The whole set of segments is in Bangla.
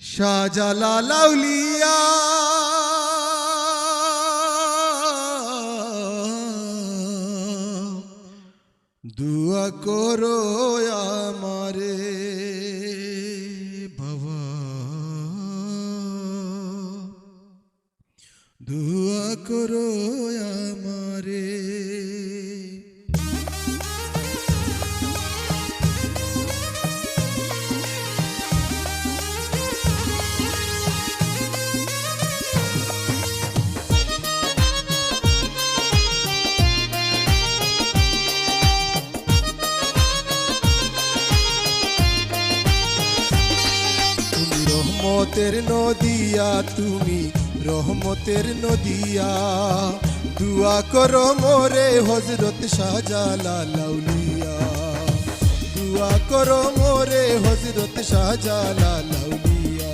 শাহজালাল আউলিয়া। দুয়া করো আমারে বাবা। দুয়া করো আমারে রহমতের নদিয়া, তুমি রহমতের নদিয়া। দুয়া করো মোরে হজরত শাহজালাল আউলিয়া দুয়া করো মোরে হজরত শাহজালাল আউলিয়া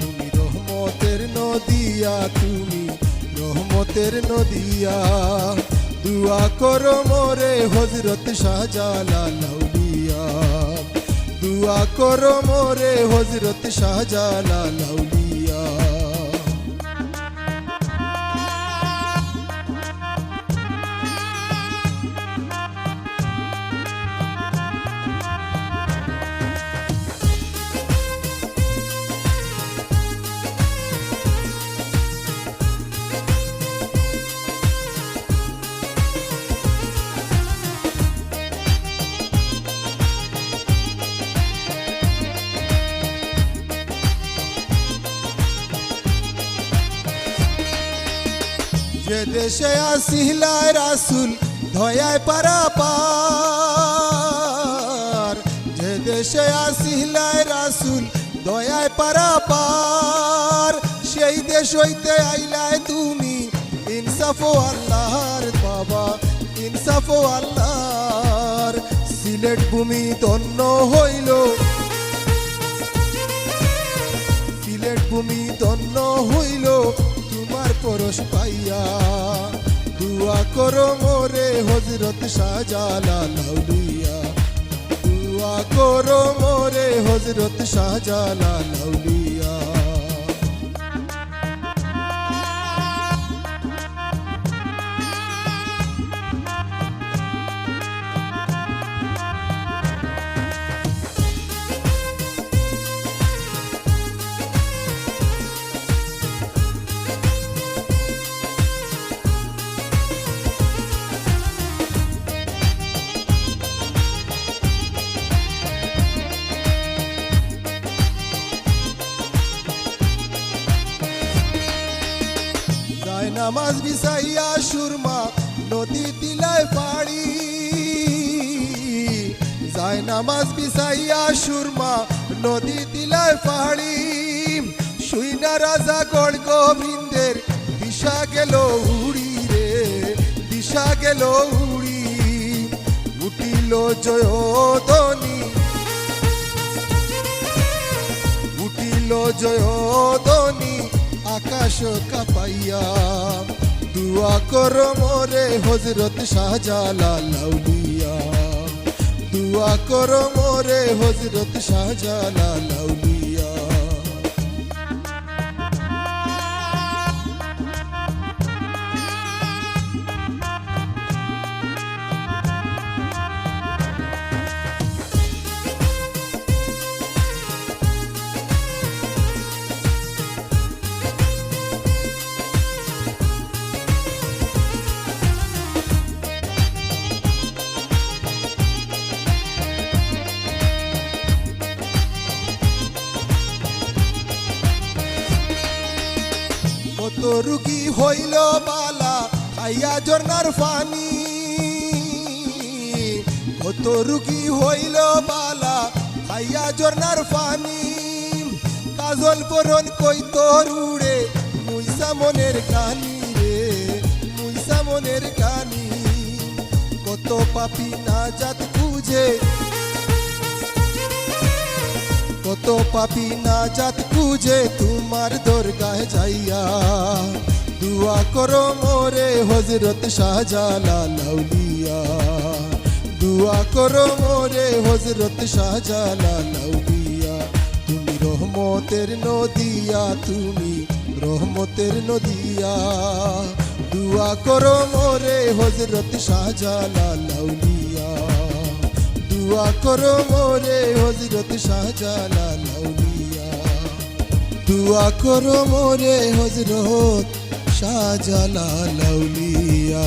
তুমি রহমতের নদিয়া, তুমি রহমতের নদিয়া। দুয়া করো মোরে হজরত শাহজালাল আউলিয়া দুয়া করো মোরে হজরত শাহজালাল যে দেশে আসিলায় রাসুল ধয়ায় পারা পার যে দেশে আসিলায় রাসুল, দয়ায় পারা পার সেই দেশ হইতে আইলায় তুমি, ইনসাফ আল্লাহর বাবা, ইনসাফ আল্লাহর। সিলেট ভূমি তন্ন হইল। সিলেট ভূমি ধন্য তোমার পাইয়া দুয়া করো মোরে হজরত শাহজালাল আউলিয়া। দুয়া করো মোরে হজরত শাহজালাল আউলিয়া। নামাজ বিছাইয়া সুরমা নদী তিলায় পাড়ি। যায় নামাজ বিছাইয়া সুরমা নদী তিলায় পাড়ি। শুইনা রাজা গড় গোবিন্দের দিশা গেল উড়ি রে, দিশা গেল উড়ি উঠিল জয় ধ্বনি উঠিল জয়দনি আকাশ কাপাইয়া দুয়া কর মোরে হজরত শাহজালাল আউলিয়া। দুয়া কর মোরে হজরত শাহজালাল আউলিয়া। কত রুগী হইল বালা খাইয়া জর্নার ফানি কত রুগী হইল বালা খাইয়া জর্নার ফানি কাজল বরণ কই তোর উড়ে মুইসা মনের কানি রে, মুইসা মনের কানি। কত পাপি না জাত বুঝে কত পাপি না জাত খুঁজে তোমার দরগাহে যাইয়া। দুয়া করো মোরে হজরত শাহজালাল আউলিয়া। দুয়া করো মোরে হজরত শাহজালাল আউলিয়া। তুমি রহমতের নদিয়া, তুমি রহমতের নদিয়া। দুয়া করো মোরে হজরত শাহজালাল আউলিয়া। দুয়া করো মোরে হজরত শাহজালাল আউলিয়া। দুয়া করো মোরে হজরত শাহজালাল আউলিয়া।